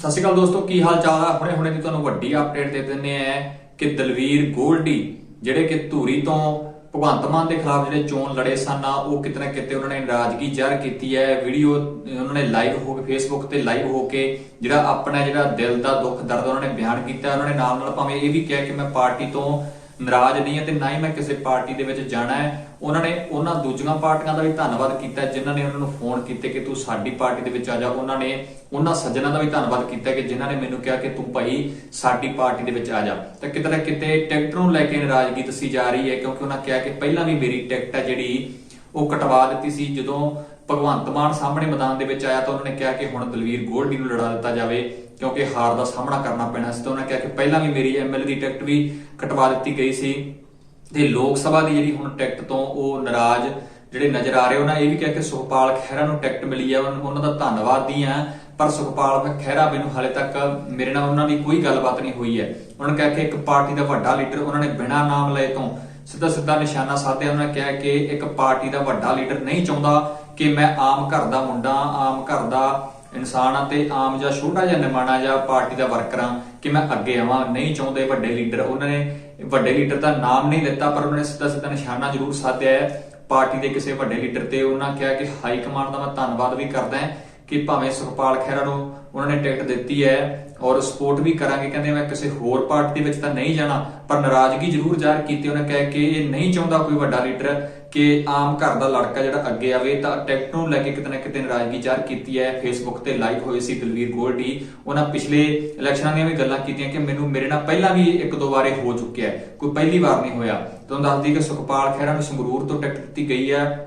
ਸਤਿ ਸ਼੍ਰੀ ਅਕਾਲ ਦੋਸਤੋ, ਕੀ ਹਾਲ ਚਾਲ ਆ? ਹੁਣੇ ਹੁਣੇ ਦੀ ਤੁਹਾਨੂੰ ਵੱਡੀ ਅਪਡੇਟ ਦੇ ਦਿੰਨੇ ਆ ਕਿ ਦਲਵੀਰ ਗੋਲਡੀ, ਜਿਹੜੇ ਕਿ ਧੂਰੀ ਤੋਂ ਭਗਵੰਤ ਮਾਨ ਦੇ ਖਿਲਾਫ ਜਿਹੜੇ ਚੋਣ ਲੜੇ ਸਨ ਆ, ਉਹ ਕਿਤੇ ਨਾ ਕਿਤੇ ਉਹਨਾਂ ਨੇ ਨਾਰਾਜ਼ਗੀ ਜ਼ਾਹਰ ਕੀਤੀ ਹੈ। ਵੀਡੀਓ, ਉਹਨਾਂ ਨੇ ਲਾਈਵ ਹੋ ਕੇ ਫੇਸਬੁੱਕ ਤੇ ਲਾਈਵ ਹੋ ਕੇ ਜਿਹੜਾ ਆਪਣਾ ਜਿਹੜਾ ਦਿਲ ਦਾ ਦੁੱਖ, ਦਰਦ ਉਹਨਾਂ ਨੇ ਬਿਆਨ ਕੀਤਾ। ਉਹਨਾਂ ਨੇ ਨਾਲ ਨਾਲ ਭਾਵੇਂ ਇਹ ਵੀ ਕਿਹਾ ਕਿ ਮੈਂ ਪਾਰਟੀ ਤੋਂ ਨਾਰਾਜ਼ ਨਹੀਂ ਹਾਂ ਤੇ ਨਾ ਹੀ ਮੈਂ ਕਿਸੇ ਪਾਰਟੀ ਦੇ ਵਿੱਚ ਜਾਣਾ ਹੈ। ਉਹਨਾਂ ਨੇ ਉਹਨਾਂ ਦੂਜੀਆਂ ਪਾਰਟੀਆਂ ਦਾ ਵੀ ਧੰਨਵਾਦ ਕੀਤਾ, ਜਿਨ੍ਹਾਂ ਨੇ ਉਹਨਾਂ ਨੂੰ ਫੋਨ ਕੀਤੇ ਕਿ ਤੂੰ ਸਾਡੀ ਪਾਰਟੀ ਦੇ ਵਿੱਚ ਆ ਜਾ। ਉਹਨਾਂ ਨੇ, ਉਹਨਾਂ ਸੱਜਣਾਂ ਦਾ ਵੀ ਧੰਨਵਾਦ ਕੀਤਾ ਕਿ ਜਿਨ੍ਹਾਂ ਨੇ ਮੈਨੂੰ ਕਿਹਾ ਕਿ ਤੂੰ ਭਾਈ ਸਾਡੀ ਪਾਰਟੀ ਦੇ ਵਿੱਚ ਆ ਜਾ। ਤਾਂ ਕਿਤੇ ਨਾ ਕਿਤੇ ਟਿਕਟ ਨੂੰ ਲੈ ਕੇ ਨਾਰਾਜ਼ਗੀ ਦੱਸੀ ਜਾ ਰਹੀ ਹੈ, ਕਿਉਂਕਿ ਉਹਨਾਂ ਕਿਹਾ ਕਿ ਪਹਿਲਾਂ ਵੀ ਮੇਰੀ ਟਿਕਟ ਹੈ ਜਿਹੜੀ ਉਹ ਕਟਵਾ ਦਿੱਤੀ ਸੀ। ਜਦੋਂ ਭਗਵੰਤ ਮਾਨ ਸਾਹਮਣੇ ਮੈਦਾਨ ਦੇ ਵਿੱਚ ਆਇਆ ਤਾਂ ਉਹਨਾਂ ਨੇ ਕਿਹਾ ਕਿ ਹੁਣ ਦਲਵੀਰ ਗੋਲਡੀ ਨੂੰ ਲੜਾ ਦਿੱਤਾ ਜਾਵੇ। ਕਿਉਂਕਿ ਹਾਰ ਦਾ ਸਾਹਮਣਾ ਕਰਨਾ ਪੈਣਾ ਸੀ ਤਾਂ ਉਹਨਾਂ ਕਿਹਾ ਕਿ ਪਹਿਲਾਂ ਵੀ ਮੇਰੀ ਐਮਐਲਏ ਦੀ ਟਿਕਟ ਵੀ ਕਟਵਾ ਦਿੱਤੀ ਗਈ ਸੀ। ਤੇ ਲੋਕ ਸਭਾ ਦੀ ਜਿਹੜੀ ਹੁਣ ਟਿਕਟ ਤੋਂ ਉਹ ਨਾਰਾਜ਼ ਜਿਹੜੇ ਨਜ਼ਰ ਆ ਰਹੇ, ਉਹਨਾਂ ਇਹ ਵੀ ਕਿਹਾ ਕਿ ਸੁਖਪਾਲ ਖਹਿਰਾ ਨੂੰ ਟਿਕਟ ਮਿਲੀ ਹੈ ਉਹਨਾਂ ਦਾ ਧੰਨਵਾਦੀ ਆ, ਪਰ ਸੁਖਪਾਲ ਖਹਿਰਾ ਮੈਨੂੰ ਹਾਲੇ ਤੱਕ ਮੇਰੇ ਨਾਲ ਉਹਨਾਂ ਦੀ ਕੋਈ ਗੱਲਬਾਤ ਨਹੀਂ ਹੋਈ ਹੈ। ਉਹਨਾਂ ਨੇ ਕਿਹਾ ਕਿ ਇੱਕ ਪਾਰਟੀ ਦਾ ਵੱਡਾ ਲੀਡਰ ਉਹਨਾਂ ਨੇ ਬਿਨਾਂ ਨਾਮ ਲਏ ਤੋਂ ਸਿੱਧਾ ਸਿੱਧਾ ਨਿਸ਼ਾਨਾ ਸਾਧਿਆ, ਉਹਨਾਂ ਨੇ ਕਿਹਾ ਕਿ ਇੱਕ ਪਾਰਟੀ ਦਾ ਵੱਡਾ ਲੀਡਰ ਨਹੀਂ ਚਾਹੁੰਦਾ ਕਿ ਮੈਂ ਆਮ ਘਰ ਦਾ ਮੁੰਡਾ, ਆਮ ਘਰ ਦਾ ਇਨਸਾਨ ਆ ਆਮ ਜਾਂ ਛੋਟਾ ਜਿਹਾ ਨਿਮਾਣਾ ਜਾਂ ਪਾਰਟੀ ਦਾ ਵਰਕਰ ਕਿ ਮੈਂ ਅੱਗੇ ਆਵਾਂ, ਨਹੀਂ ਚਾਹੁੰਦੇ ਵੱਡੇ ਲੀਡਰ। ਉਹਨਾਂ ਨੇ ਵੱਡੇ ਲੀਡਰ ਦਾ ਨਾਮ ਨਹੀਂ ਦਿੱਤਾ ਪਰ ਉਹਨਾਂ ਨੇ ਸਿੱਧਾ ਸਿੱਧਾ ਨਿਸ਼ਾਨਾ ਜ਼ਰੂਰ ਸਾਧਿਆ ਹੈ ਪਾਰਟੀ ਦੇ ਕਿਸੇ ਵੱਡੇ ਲੀਡਰ ਤੇ। ਉਹਨਾਂ ਕਿਹਾ ਕਿ ਹਾਈ ਕਮਾਂਡ ਦਾ ਮੈਂ ਧੰਨਵਾਦ ਵੀ ਕਰਦਾ ਹਾਂ ਕਿ ਭਾਵੇਂ ਸੁਖਪਾਲ ਖਹਿਰਾ ਨੂੰ ਉਹਨਾਂ ਨੇ ਟਿਕਟ ਦਿੱਤੀ ਹੈ ਔਰ ਸਪੋਰਟ ਵੀ ਕਰਾਂਗੇ। ਕਹਿੰਦੇ ਮੈਂ ਕਿਸੇ ਹੋਰ ਪਾਰਟੀ ਦੇ ਵਿੱਚ ਤਾਂ ਨਹੀਂ ਜਾਣਾ, ਪਰ ਨਾਰਾਜ਼ਗੀ ਜ਼ਰੂਰ ਜ਼ਾਹਰ ਕੀਤੀ। ਉਹਨਾਂ ਕਹਿ ਕਿ ਇਹ ਨਹੀਂ ਚਾਹੁੰਦਾ ਕੋਈ ਵੱਡਾ ਲੀਡਰ ਕਿ ਆਮ ਘਰ ਦਾ ਲੜਕਾ ਜਿਹੜਾ ਅੱਗੇ ਆਵੇ, ਤਾਂ ਟਿਕਟ ਨੂੰ ਲੈ ਕੇ ਕਿਤੇ ਨਾ ਕਿਤੇ ਨਾਰਾਜ਼ਗੀ ਜ਼ਾਹਰ ਕੀਤੀ ਹੈ। ਫੇਸਬੁੱਕ ਤੇ ਲਾਈਵ ਹੋਏ ਸੀ ਦਲਵੀਰ ਗੋਲਡੀ। ਉਹਨਾਂ ਪਿਛਲੇ ਇਲੈਕਸ਼ਨਾਂ ਦੀਆਂ ਵੀ ਗੱਲਾਂ ਕੀਤੀਆਂ ਕਿ ਮੈਨੂੰ ਮੇਰੇ ਨਾਲ ਪਹਿਲਾਂ ਵੀ ਇੱਕ ਦੋ ਵਾਰੇ ਹੋ ਚੁੱਕਿਆ ਹੈ। ਕੋਈ ਪਹਿਲੀ ਵਾਰ ਨਹੀਂ ਹੋਇਆ। ਤੁਹਾਨੂੰ ਦੱਸਦੀ ਕਿ ਸੁਖਪਾਲ ਖਹਿਰਾ ਨੂੰ ਸੰਗਰੂਰ ਤੋਂ ਟਿਕਟ ਦਿੱਤੀ ਗਈ ਹੈ।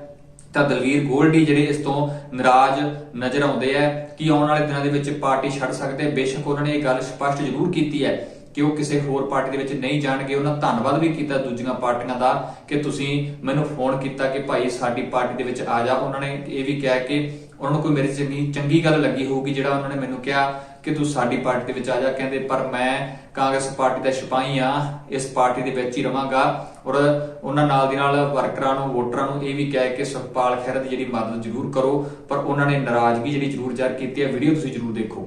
ਤਾਂ ਦਲਵੀਰ ਗੋਲਡੀ ਜਿਹੜੇ ਇਸ ਤੋਂ ਨਾਰਾਜ਼ ਨਜ਼ਰ ਆਉਂਦੇ ਆ ਕਿ ਆਉਣ ਵਾਲੇ ਦਿਨਾਂ ਦੇ ਵਿੱਚ ਪਾਰਟੀ ਛੱਡ ਸਕਦੇ, ਬੇਸ਼ੱਕ ਉਹਨਾਂ ਨੇ ਇਹ ਗੱਲ ਸਪਸ਼ਟ ਜ਼ਰੂਰ ਕੀਤੀ ਹੈ ਕਿ ਉਹ ਕਿਸੇ ਹੋਰ ਪਾਰਟੀ ਦੇ ਵਿੱਚ ਨਹੀਂ ਜਾਣਗੇ? ਉਹਨਾਂ ਧੰਨਵਾਦ ਵੀ ਕੀਤਾ ਦੂਜੀਆਂ ਪਾਰਟੀਆਂ ਦਾ ਕਿ ਤੁਸੀਂ ਮੈਨੂੰ ਫੋਨ ਕੀਤਾ ਕਿ ਭਾਈ ਸਾਡੀ ਪਾਰਟੀ ਦੇ ਵਿੱਚ ਆ ਜਾ। ਉਹਨਾਂ ਨੇ ਇਹ ਵੀ ਕਿਹਾ ਕਿ ਉਹਨਾਂ ਨੂੰ ਕੋਈ ਮੇਰੀ ਚੰਗੀ ਚੰਗੀ ਗੱਲ ਲੱਗੀ ਹੋਊਗੀ, ਜਿਹੜਾ ਉਹਨਾਂ ਨੇ ਮੈਨੂੰ ਕਿਹਾ ਕਿ ਤੂੰ ਸਾਡੀ ਪਾਰਟੀ ਦੇ ਵਿੱਚ ਆ ਜਾ। ਕਹਿੰਦੇ, ਪਰ ਮੈਂ ਕਾਂਗਰਸ ਪਾਰਟੀ ਦਾ ਸਿਪਾਹੀ ਆ ਇਸ ਪਾਰਟੀ ਦੇ ਵਿੱਚ ਹੀ ਰਵਾਂਗਾ। ਔਰ ਉਹਨਾਂ ਨਾਲ ਦੀ ਨਾਲ ਵਰਕਰਾਂ ਨੂੰ, ਵੋਟਰਾਂ ਨੂੰ ਇਹ ਵੀ ਕਹਿ ਕੇ ਸੁਖਪਾਲ ਖਹਿਰਾ ਦੀ ਜਿਹੜੀ ਮਦਦ ਜ਼ਰੂਰ ਕਰੋ, ਪਰ ਉਹਨਾਂ ਨੇ ਨਾਰਾਜ਼ਗੀ ਜਿਹੜੀ ਜ਼ਰੂਰ ਜ਼ਾਹਰ ਕੀਤੀ ਹੈ, ਵੀਡੀਓ ਤੁਸੀਂ ਜ਼ਰੂਰ ਦੇਖੋ।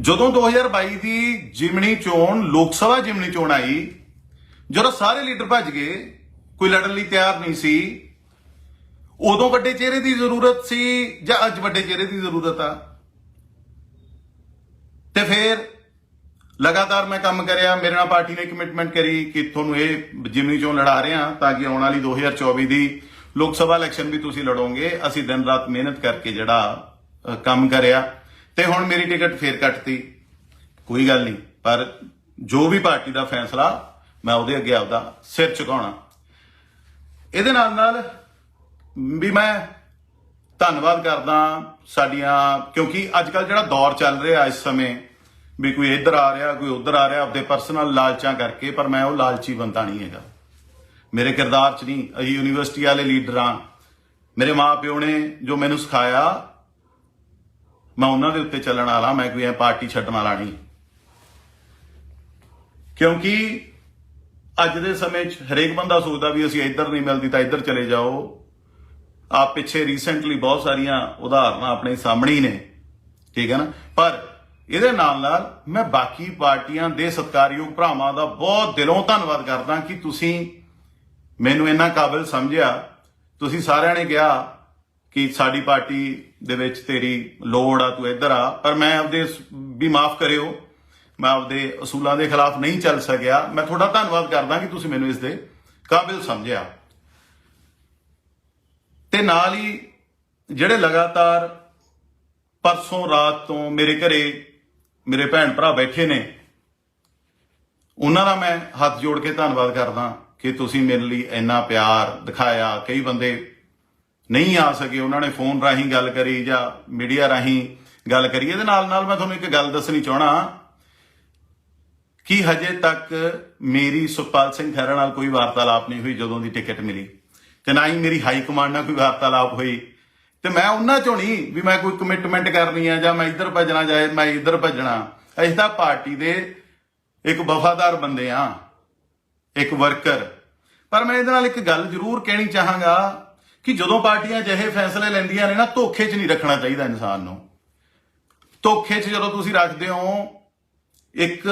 ਜਦੋਂ 2022 ਦੀ ਜਿਮਣੀ ਚੋਣ, ਲੋਕ ਸਭਾ ਜਿਮਣੀ ਚੋਣ ਆਈ, ਜਦੋਂ ਸਾਰੇ ਲੀਡਰ ਭੱਜ ਗਏ, ਕੋਈ ਲੜਨ ਲਈ ਤਿਆਰ ਨਹੀਂ ਸੀ, ਉਦੋਂ ਵੱਡੇ ਚਿਹਰੇ ਦੀ ਜ਼ਰੂਰਤ ਸੀ ਜਾਂ ਅੱਜ ਵੱਡੇ ਚਿਹਰੇ ਦੀ ਜ਼ਰੂਰਤ ਆ? ਤੇ ਫਿਰ ਲਗਾਤਾਰ ਮੈਂ ਕੰਮ ਕਰਿਆ, ਮੇਰੇ ਨਾਲ ਪਾਰਟੀ ਨੇ ਕਮਿਟਮੈਂਟ ਕਰੀ ਕਿ ਤੁਹਾਨੂੰ ਇਹ ਜਿਮਨੀ ਚੋਣ ਲੜਾ ਰਹੇ ਹਾਂ ਤਾਂ ਕਿ ਆਉਣ ਵਾਲੀ 2024 ਦੀ ਲੋਕ ਸਭਾ ਇਲੈਕਸ਼ਨ ਵੀ ਤੁਸੀਂ ਲੜੋਗੇ। ਅਸੀਂ ਦਿਨ ਰਾਤ ਮਿਹਨਤ ਕਰਕੇ ਜਿਹੜਾ ਕੰਮ ਕਰਿਆ। ਤੇ ਹੁਣ ਮੇਰੀ ਟਿਕਟ ਫੇਰ ਕੱਟਤੀ। ਕੋਈ ਗੱਲ ਨਹੀਂ, ਪਰ ਜੋ ਵੀ ਪਾਰਟੀ ਦਾ ਫੈਸਲਾ, ਮੈਂ ਉਹਦੇ ਅੱਗੇ ਆਪਦਾ ਸਿਰ ਝੁਕਾਉਣਾ। ਇਹਦੇ ਨਾਲ ਨਾਲ ਵੀ ਮੈਂ ਧੰਨਵਾਦ ਕਰਦਾ ਸਾਡੀਆਂ, ਕਿਉਂਕਿ ਅੱਜ ਕੱਲ ਜਿਹੜਾ ਦੌਰ ਚੱਲ ਰਿਹਾ ਇਸ ਸਮੇਂ, ਵੀ ਕੋਈ ਇੱਧਰ ਆ ਰਿਹਾ, ਕੋਈ ਉੱਧਰ ਆ ਰਿਹਾ, ਆਪਦੇ ਪਰਸਨਲ ਲਾਲਚਾਂ ਕਰਕੇ, ਪਰ ਮੈਂ ਉਹ ਲਾਲਚੀ ਬੰਦਾ ਨਹੀਂ ਹੈਗਾ। ਮੇਰੇ ਕਿਰਦਾਰ 'ਚ ਨਹੀਂ, ਅਸੀਂ ਯੂਨੀਵਰਸਿਟੀ ਵਾਲੇ ਲੀਡਰ ਹਾਂ। ਮੇਰੇ ਮਾਪਿਓ ਨੇ ਜੋ ਮੈਨੂੰ ਸਿਖਾਇਆ ਮੈਂ ਉਹਨਾਂ ਦੇ ਉੱਤੇ ਚੱਲਣ ਵਾਲਾ, ਮੈਂ ਕੋਈ ਐ ਪਾਰਟੀ ਛੱਡਣ ਵਾਲਾ ਨਹੀਂ। ਕਿਉਂਕਿ ਅੱਜ ਦੇ ਸਮੇਂ 'ਚ ਹਰੇਕ ਬੰਦਾ ਸੋਚਦਾ ਵੀ ਅਸੀਂ ਇੱਧਰ ਨਹੀਂ ਮਿਲਦੀ ਤਾਂ ਇੱਧਰ ਚਲੇ ਜਾਓ। ਆਪ ਪਿੱਛੇ ਰੀਸੈਂਟਲੀ ਬਹੁਤ ਸਾਰੀਆਂ ਉਦਾਹਰਨਾਂ ਆਪਣੇ ਸਾਹਮਣੇ ਹੀ ਨੇ, ਠੀਕ ਹੈ ਨਾ? ਪਰ ਇਹਦੇ ਨਾਲ ਨਾਲ ਮੈਂ ਬਾਕੀ ਪਾਰਟੀਆਂ ਦੇ ਸਤਿਕਾਰਯੋਗ ਭਰਾਵਾਂ ਦਾ ਬਹੁਤ ਦਿਲੋਂ ਧੰਨਵਾਦ ਕਰਦਾ ਕਿ ਤੁਸੀਂ ਮੈਨੂੰ ਇੰਨਾ ਕਾਬਿਲ ਸਮਝਿਆ। ਤੁਸੀਂ ਸਾਰਿਆਂ ਨੇ ਕਿਹਾ ਕਿ ਸਾਡੀ ਪਾਰਟੀ ਦੇ ਵਿੱਚ ਤੇਰੀ ਲੋੜ ਆ, ਤੂੰ ਇੱਧਰ ਆ। ਪਰ ਮੈਂ ਆਪਦੇ ਵੀ ਮਾਫ ਕਰਿਓ। ਮੈਂ ਆਪਦੇ ਅਸੂਲਾਂ ਦੇ ਖਿਲਾਫ ਨਹੀਂ ਚੱਲ ਸਕਿਆ। ਮੈਂ ਤੁਹਾਡਾ ਧੰਨਵਾਦ ਕਰਦਾ ਕਿ ਤੁਸੀਂ ਮੈਨੂੰ ਇਸ ਦੇ ਕਾਬਿਲ ਸਮਝਿਆ। ਤੇ ਨਾਲ ਹੀ ਜਿਹੜੇ ਲਗਾਤਾਰ ਪਰਸੋਂ ਰਾਤ ਤੋਂ ਮੇਰੇ ਘਰੇ ਮੇਰੇ ਭੈਣ ਭਰਾ ਬੈਠੇ ਨੇ, ਉਹਨਾਂ ਦਾ ਮੈਂ ਹੱਥ ਜੋੜ ਕੇ ਧੰਨਵਾਦ ਕਰਦਾ ਕਿ ਤੁਸੀਂ ਮੇਰੇ ਲਈ ਇੰਨਾ ਪਿਆਰ ਦਿਖਾਇਆ। ਕਈ ਬੰਦੇ ਨਹੀਂ ਆ ਸਕੇ, ਉਹਨਾਂ ਨੇ ਫੋਨ ਰਾਹੀਂ ਗੱਲ ਕਰੀ ਜਾਂ ਮੀਡੀਆ ਰਾਹੀਂ ਗੱਲ ਕਰੀ, ਇਹਦੇ ਨਾਲ ਨਾਲ ਮੈਂ ਤੁਹਾਨੂੰ ਇੱਕ ਗੱਲ ਦੱਸਣੀ ਚਾਹਣਾ ਕਿ ਹਜੇ ਤੱਕ ਮੇਰੀ ਸੁਖਪਾਲ ਸਿੰਘ ਖਹਿਰਾ ਨਾਲ ਕੋਈ ਵਾਰਤਾਲਾਪ ਨਹੀਂ ਹੋਈ, ਜਦੋਂ ਦੀ ਟਿਕਟ ਮਿਲੀ। ਤੇ ਨਾ ਹੀ ਮੇਰੀ ਹਾਈ ਕਮਾਂਡ ਨਾਲ ਕੋਈ ਵਾਰਤਾਲਾਪ ਹੋਈ। ਤੇ ਮੈਂ ਉਹਨਾਂ ਚੋਂ ਨਹੀਂ ਵੀ ਮੈਂ ਕੋਈ ਕਮਿਟਮੈਂਟ ਕਰਨੀ ਆ ਜਾਂ ਮੈਂ ਇੱਧਰ ਭੱਜਣਾ ਜਾਏ ਮੈਂ ਇੱਧਰ ਭੱਜਣਾ। ਅਸੀਂ ਤਾਂ ਪਾਰਟੀ ਦੇ ਇੱਕ ਵਫਾਦਾਰ ਬੰਦੇ ਆ, ਇੱਕ ਵਰਕਰ ਪਰ ਮੈਂ ਇਹਦੇ ਨਾਲ ਇੱਕ ਗੱਲ ਜ਼ਰੂਰ ਕਹਿਣੀ ਚਾਹਾਂਗਾ ਕਿ ਜਦੋਂ ਪਾਰਟੀਆਂ ਅਜਿਹੇ ਫੈਸਲੇ ਲੈਂਦੀਆਂ ਨੇ ਨਾ, ਧੋਖੇ 'ਚ ਨਹੀਂ ਰੱਖਣਾ ਚਾਹੀਦਾ ਇਨਸਾਨ ਨੂੰ। ਧੋਖੇ 'ਚ ਜਦੋਂ ਤੁਸੀਂ ਰੱਖਦੇ ਹੋ, ਇੱਕ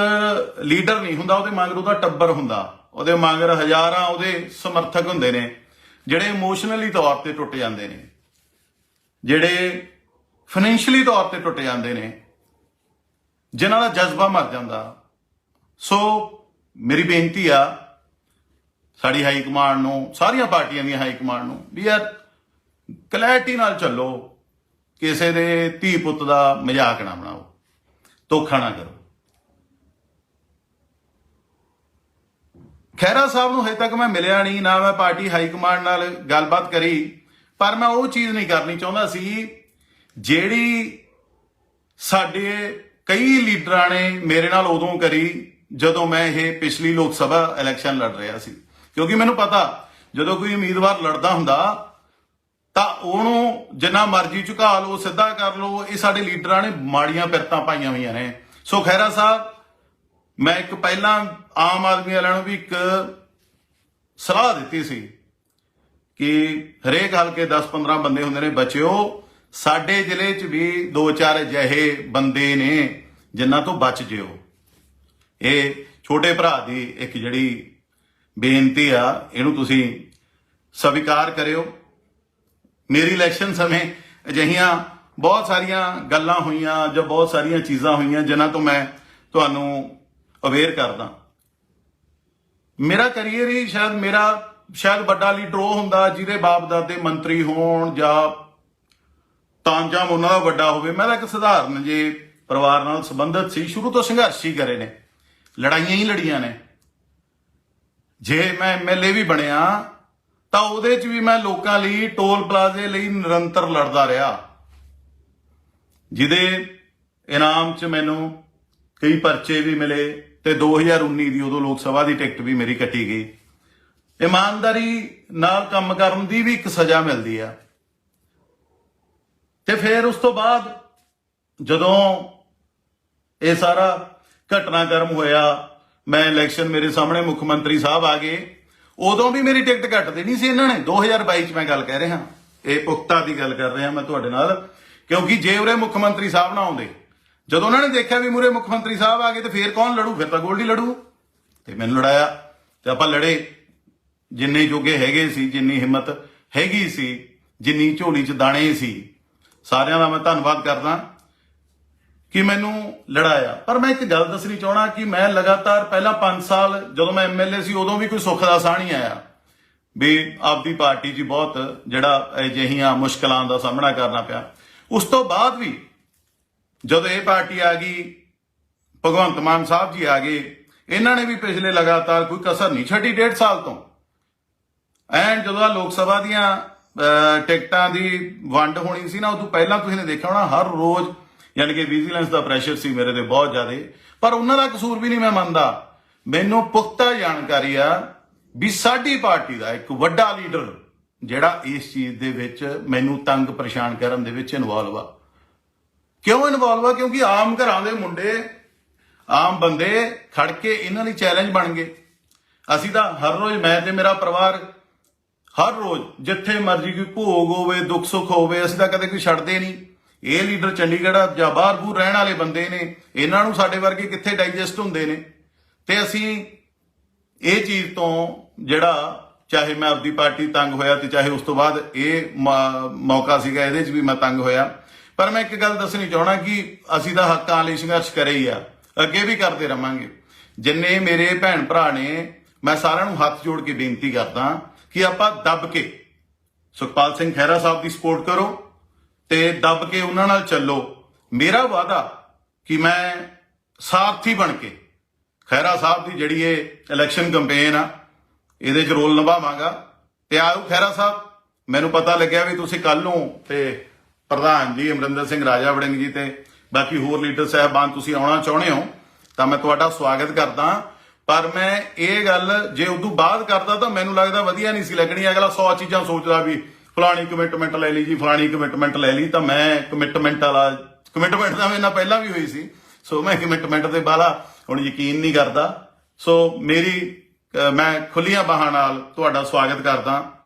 ਲੀਡਰ ਨਹੀਂ ਹੁੰਦਾ, ਉਹਦੇ ਮਗਰ ਉਹਦਾ ਟੱਬਰ ਹੁੰਦਾ। ਉਹਦੇ ਮਗਰ ਹਜ਼ਾਰਾਂ ਉਹਦੇ ਸਮਰਥਕ ਹੁੰਦੇ ਨੇ, ਜਿਹੜੇ ਇਮੋਸ਼ਨਲੀ ਤੌਰ ਤੇ ਟੁੱਟ ਜਾਂਦੇ ਨੇ। ਜਿਹੜੇ ਫਾਈਨੈਂਸ਼ੀਅਲੀ ਤੌਰ ਤੇ ਟੁੱਟ ਜਾਂਦੇ ਨੇ, ਜਿਨ੍ਹਾਂ ਦਾ ਜਜ਼ਬਾ ਮਰ ਜਾਂਦਾ। ਸੋ ਮੇਰੀ ਬੇਨਤੀ ਆ ਸਾਡੀ ਹਾਈ ਕਮਾਂਡ ਨੂੰ, ਸਾਰੀਆਂ ਪਾਰਟੀਆਂ ਦੀਆਂ ਹਾਈ ਕਮਾਂਡ ਨੂੰ, ਵੀ ਯਾਰ ਕਲੈਰਿਟੀ ਨਾਲ ਚੱਲੋ, ਕਿਸੇ ਦੇ ਧੀ ਪੁੱਤ ਦਾ ਮਜ਼ਾਕ ਨਾ ਬਣਾਓ, ਧੋਖਾ ਨਾ ਕਰੋ। ਖੈਰਾ ਸਾਹਿਬ ਨੂੰ ਹਜੇ ਤੱਕ ਮੈਂ ਮਿਲਿਆ ਨਹੀਂ, ਨਾ ਮੈਂ ਪਾਰਟੀ ਹਾਈ ਕਮਾਂਡ ਨਾਲ ਗੱਲਬਾਤ ਕਰੀ, ਪਰ ਮੈਂ ਉਹ ਚੀਜ਼ ਨਹੀਂ ਕਰਨੀ ਚਾਹੁੰਦਾ ਸੀ, ਜਿਹੜੀ ਸਾਡੇ ਕਈ ਲੀਡਰਾਂ ਨੇ ਮੇਰੇ ਨਾਲ ਉਦੋਂ ਕਰੀ, ਜਦੋਂ ਮੈਂ ਇਹ ਪਿਛਲੀ ਲੋਕ ਸਭਾ ਇਲੈਕਸ਼ਨ ਲੜ ਰਿਹਾ ਸੀ। ਕਿਉਂਕਿ ਮੈਨੂੰ ਪਤਾ, ਜਦੋਂ ਕੋਈ ਉਮੀਦਵਾਰ ਲੜਦਾ ਹੁੰਦਾ, ਤਾਂ ਉਹਨੂੰ ਜਿੰਨਾ ਮਰਜ਼ੀ ਝੁਕਾ ਲਓ, ਸਿੱਧਾ ਕਰ ਲਓ, ਇਹ ਸਾਡੇ ਲੀਡਰਾਂ ਨੇ ਮਾੜੀਆਂ ਪਿਰਤਾਂ ਪਾਈਆਂ ਹੋਈਆਂ ਨੇ। ਸੋ ਖੈਰਾ ਸਾਹਿਬ, ਮੈਂ ਇੱਕ ਪਹਿਲਾਂ ਆਮ ਆਦਮੀ ਵਾਲਿਆਂ ਨੂੰ ਵੀ ਇੱਕ ਸਲਾਹ ਦਿੱਤੀ ਸੀ ਕਿ ਹਰੇਕ ਹਲਕੇ 10-15 ਬੰਦੇ ਹੁੰਦੇ ਨੇ, ਬਚਿਓ। ਸਾਡੇ ਜ਼ਿਲ੍ਹੇ 'ਚ ਵੀ ਦੋ ਚਾਰ ਅਜਿਹੇ ਬੰਦੇ ਨੇ ਜਿਨ੍ਹਾਂ ਤੋਂ ਬਚ ਜਿਓ। ਇਹ ਛੋਟੇ ਭਰਾ ਦੀ ਇੱਕ ਜਿਹੜੀ ਬੇਨਤੀ ਆ, ਇਹਨੂੰ ਤੁਸੀਂ ਸਵੀਕਾਰ ਕਰਿਓ। ਮੇਰੀ ਇਲੈਕਸ਼ਨ ਸਮੇਂ ਅਜਿਹੀਆਂ ਬਹੁਤ ਸਾਰੀਆਂ ਗੱਲਾਂ ਹੋਈਆਂ ਜਾਂ ਬਹੁਤ ਸਾਰੀਆਂ ਚੀਜ਼ਾਂ ਹੋਈਆਂ ਜਿਨ੍ਹਾਂ ਤੋਂ ਮੈਂ ਤੁਹਾਨੂੰ ਅਵੇਅਰ ਕਰਦਾ। ਮੇਰਾ ਕੈਰੀਅਰ ਹੀ ਸ਼ਾਇਦ ਮੇਰਾ ਸ਼ਾਇਦ ਵੱਡਾ ਲੀਡਰ ਉਹ ਹੁੰਦਾ ਜਿਹਦੇ ਬਾਪ ਦਾਦੇ ਮੰਤਰੀ ਹੋਣ ਜਾਂ ਤਾਂਜਾਮ ਉਹਨਾਂ ਦਾ ਵੱਡਾ ਹੋਵੇ। ਮੈਂ ਤਾਂ ਇੱਕ ਸਧਾਰਨ ਜੇ ਪਰਿਵਾਰ ਨਾਲ ਸੰਬੰਧਿਤ ਸੀ। ਸ਼ੁਰੂ ਤੋਂ ਸੰਘਰਸ਼ ਹੀ ਕਰੇ ਨੇ। ਲੜਾਈਆਂ ਹੀ ਲੜੀਆਂ ਨੇ। ਜੇ ਮੈਂ ਐਮਐਲਏ ਵੀ ਬਣਿਆ, ਤਾਂ ਉਹਦੇ 'ਚ ਵੀ ਮੈਂ ਲੋਕਾਂ ਲਈ ਟੋਲ ਪਲਾਜ਼ੇ ਲਈ ਨਿਰੰਤਰ ਲੜਦਾ ਰਿਹਾ। ਜਿਹਦੇ ਇਨਾਮ 'ਚ ਮੈਨੂੰ ਕਈ ਪਰਚੇ ਵੀ ਮਿਲੇ ਤੇ 2019 ਦੀ ਉਦੋਂ ਲੋਕ ਸਭਾ ਦੀ ਟਿਕਟ ਵੀ ਮੇਰੀ ਕੱਟੀ ਗਈ। ਇਮਾਨਦਾਰੀ ਨਾਲ ਕੰਮ ਕਰਨ ਦੀ ਵੀ ਇੱਕ ਸਜ਼ਾ ਮਿਲਦੀ ਆ। ਤੇ ਫਿਰ ਉਸ ਤੋਂ ਬਾਅਦ ਜਦੋਂ ਇਹ ਸਾਰਾ ਘਟਨਾਕ੍ਰਮ ਹੋਇਆ ਮੈਂ ਇਲੈਕਸ਼ਨ ਮੇਰੇ ਸਾਹਮਣੇ ਮੁੱਖ ਮੰਤਰੀ ਸਾਹਿਬ ਆ ਗਏ, ਉਦੋਂ ਵੀ ਮੇਰੀ ਟਿਕਟ ਕੱਟ ਦੇਣੀ ਸੀ ਇਹਨਾਂ ਨੇ 2022 ਚ ਮੈਂ ਗੱਲ ਕਹਿ ਰਿਹਾ। ਇਹ ਪੁਖਤਾ ਦੀ ਗੱਲ ਕਰ ਰਿਹਾ ਮੈਂ ਤੁਹਾਡੇ ਨਾਲ, ਕਿਉਂਕਿ ਜੇ ਉਰੇ ਮੁੱਖ ਮੰਤਰੀ ਸਾਹਿਬ ਨਾ ਆਉਂਦੇ, ਜਦੋਂ ਉਹਨਾਂ ਨੇ ਦੇਖਿਆ ਵੀ ਮੂਰੇ ਮੁੱਖ ਮੰਤਰੀ ਸਾਹਿਬ ਆ ਗਏ ਤੇ ਫੇਰ ਕੌਣ ਲੜੂ? ਫਿਰ ਤਾਂ ਗੋਲਡੀ ਲੜੂ। ਤੇ ਮੈਨੂੰ ਲੜਾਇਆ, ਤੇ ਆਪਾਂ ਲੜੇ। ਜਿੰਨੇ ਜੋਗੇ ਹੈਗੇ ਸੀ, ਜਿੰਨੀ ਹਿੰਮਤ ਹੈਗੀ ਸੀ, ਜਿੰਨੀ ਝੋਲੀ 'ਚ ਦਾਣੇ ਸੀ, ਸਾਰਿਆਂ ਦਾ ਮੈਂ ਧੰਨਵਾਦ ਕਰਦਾ। ਕਿ ਮੈਨੂੰ ਲੜਾਇਆ। ਪਰ ਮੈਂ ਇੱਕ ਗੱਲ ਦੱਸਣੀ ਚਾਹਣਾ ਕਿ ਮੈਂ ਲਗਾਤਾਰ ਪਹਿਲਾਂ 5 ਸਾਲ ਜਦੋਂ ਮੈਂ ਐਮਐਲਏ ਸੀ, ਉਦੋਂ ਵੀ ਕੋਈ ਸੁੱਖ ਦਾ ਸਾਹ ਨਹੀਂ ਆਇਆ। ਵੀ ਆਪਦੀ ਪਾਰਟੀ 'ਚ ਬਹੁਤ ਜਿਹੜਾ ਅਜਿਹੀਆਂ ਮੁਸ਼ਕਲਾਂ ਦਾ ਸਾਹਮਣਾ ਕਰਨਾ ਪਿਆ। ਉਸ ਤੋਂ ਬਾਅਦ ਵੀ ਜਦੋਂ ਇਹ ਪਾਰਟੀ ਆ ਗਈ, ਭਗਵੰਤ ਮਾਨ ਸਾਹਿਬ ਜੀ ਆ ਗਏ, ਇਹਨਾਂ ਨੇ ਵੀ ਪਿਛਲੇ ਲਗਾਤਾਰ ਕੋਈ ਕਸਰ ਨਹੀਂ ਛੱਡੀ ਡੇਢ ਸਾਲ ਤੋਂ। ਐਂਡ ਜਦੋਂ ਆ ਲੋਕ ਸਭਾ ਦੀਆਂ ਟਿਕਟਾਂ ਦੀ ਵੰਡ ਹੋਣੀ ਸੀ ਨਾ, ਉਦੋਂ ਪਹਿਲਾਂ ਤੁਸੀਂ ਨੇ ਦੇਖਿਆ ਹੋਣਾ, ਹਰ ਰੋਜ਼ ਯਾਨੀ ਕਿ ਵਿਜੀਲੈਂਸ ਦਾ ਪ੍ਰੈਸ਼ਰ ਸੀ ਮੇਰੇ ਤੇ ਬਹੁਤ ਜ਼ਿਆਦਾ। ਪਰ ਉਹਨਾਂ ਦਾ ਕਸੂਰ ਵੀ ਨਹੀਂ ਮੈਂ ਮੰਨਦਾ। ਮੈਨੂੰ ਪੁਖਤਾ ਜਾਣਕਾਰੀ ਆ ਵੀ ਸਾਡੀ ਪਾਰਟੀ ਦਾ ਇੱਕ ਵੱਡਾ ਲੀਡਰ ਜਿਹੜਾ ਇਸ ਚੀਜ਼ ਦੇ ਵਿੱਚ ਮੈਨੂੰ ਤੰਗ ਪਰੇਸ਼ਾਨ ਕਰਨ ਦੇ ਵਿੱਚ ਇਨਵੋਲਵ ਆ। ਕਿਉਂ ਇਨਵੋਲਵ ਆ? ਕਿਉਂਕਿ ਆਮ ਘਰਾਂ ਦੇ ਮੁੰਡੇ, ਆਮ ਬੰਦੇ ਖੜ ਕੇ ਇਹਨਾਂ ਲਈ ਚੈਲੰਜ ਬਣ ਗਏ। ਅਸੀਂ ਤਾਂ ਹਰ ਰੋਜ਼ ਮੈਂ ਤੇ ਮੇਰਾ ਪਰਿਵਾਰ ਹਰ ਰੋਜ਼ ਜਿੱਥੇ ਮਰਜ਼ੀ ਕੋਈ ਭੋਗ ਹੋਵੇ, ਦੁੱਖ ਸੁੱਖ ਹੋਵੇ, ਅਸੀਂ ਤਾਂ ਕਦੇ ਕੋਈ ਛੱਡਦੇ ਨਹੀਂ। ਇਹ ਲੀਡਰ ਚੰਡੀਗੜ੍ਹ ਜਾਂ ਬਾਹਰ ਬੂਰ ਰਹਿਣ ਵਾਲੇ ਬੰਦੇ ਨੇ, ਇਹਨਾਂ ਨੂੰ ਸਾਡੇ ਵਰਗੇ ਕਿੱਥੇ ਡਾਈਜੈਸਟ ਹੁੰਦੇ ਨੇ? ਤੇ ਅਸੀਂ ਇਹ ਚੀਜ਼ ਤੋਂ ਜਿਹੜਾ ਚਾਹੇ ਮੈਂ ਆਪਦੀ ਪਾਰਟੀ ਤੰਗ ਹੋਇਆ ਤੇ ਚਾਹੇ ਉਸ ਤੋਂ ਬਾਅਦ ਇਹ ਮੌ- ਮੌਕਾ ਸੀਗਾ, ਇਹਦੇ 'ਚ ਵੀ ਮੈਂ ਤੰਗ ਹੋਇਆ। ਪਰ ਮੈਂ ਇੱਕ ਗੱਲ ਦੱਸਣੀ ਚਾਹਣਾ ਕਿ ਅਸੀਂ ਤਾਂ ਹੱਕਾਂ ਲਈ ਸੰਘਰਸ਼ ਕਰੇ ਹੀ ਆ, ਅੱਗੇ ਵੀ ਕਰਦੇ ਰਵਾਂਗੇ। ਜਿੰਨੇ ਮੇਰੇ ਭੈਣ ਭਰਾ ਨੇ, ਮੈਂ ਸਾਰਿਆਂ ਨੂੰ ਹੱਥ ਜੋੜ ਕੇ ਬੇਨਤੀ ਕਰਦਾ ਕਿ ਆਪਾਂ ਦੱਬ ਕੇ ਸੁਖਪਾਲ ਸਿੰਘ ਖਹਿਰਾ ਸਾਹਿਬ ਦੀ ਸਪੋਰਟ ਕਰੋ ਤੇ ਦੱਬ ਕੇ ਉਹਨਾਂ ਨਾਲ ਚੱਲੋ। ਮੇਰਾ ਵਾਅਦਾ ਕਿ ਮੈਂ ਸਾਥੀ ਬਣ ਕੇ ਖੈਰਾ ਸਾਹਿਬ ਦੀ ਜਿਹੜੀ ਇਹ ਇਲੈਕਸ਼ਨ ਕੈਂਪੇਨ ਆ, ਇਹਦੇ 'ਚ ਰੋਲ ਨਿਭਾਵਾਂਗਾ। ਤੇ ਆਓ ਖੈਰਾ ਸਾਹਿਬ, ਮੈਨੂੰ ਪਤਾ ਲੱਗਿਆ ਵੀ ਤੁਸੀਂ ਕੱਲ ਨੂੰ ਤੇ ਪ੍ਰਧਾਨ ਜੀ ਅਮਰਿੰਦਰ ਸਿੰਘ ਰਾਜਾ ਵੜਿੰਗ ਜੀ ਤੇ ਬਾਕੀ ਹੋਰ ਲੀਡਰ ਸਾਹਿਬਾਨ ਤੁਸੀਂ ਆਉਣਾ ਚਾਹੁੰਦੇ ਹੋ, ਤਾਂ ਮੈਂ ਤੁਹਾਡਾ ਸਵਾਗਤ ਕਰਦਾ ਪਰ ਮੈਂ ਇਹ ਗੱਲ ਜੇ ਉਦੋਂ ਬਾਅਦ ਕਰਦਾ ਤਾਂ ਮੈਨੂੰ ਲੱਗਦਾ ਵਧੀਆ ਨਹੀਂ ਸੀ ਲੱਗਣੀ। ਅਗਲਾ 100 ਚੀਜ਼ਾਂ ਸੋਚਦਾ ਵੀ ਫਲਾਣੀ ਕਮਿਟਮੈਂਟ ਲੈ ਲਈ ਜੀ, ਫਲਾਣੀ ਕਮਿਟਮੈਂਟ ਲੈ ਲਈ ਤਾਂ ਮੈਂ ਕਮਿਟਮੈਂਟ ਵਾਲਾ ਕਮਿਟਮੈਂਟ ਤਾਂ ਮੇਰੇ ਨਾਲ ਪਹਿਲਾਂ ਵੀ ਹੋਈ ਸੀ। ਸੋ ਮੈਂ ਕਮਿਟਮੈਂਟ ਤੇ ਬਾਲਾ ਹੁਣ ਯਕੀਨ ਨਹੀਂ ਕਰਦਾ। ਸੋ ਮੇਰੀ ਮੈਂ ਖੁੱਲੀਆਂ ਬਾਹਾਂ ਨਾਲ ਤੁਹਾਡਾ ਸਵਾਗਤ ਕਰਦਾ।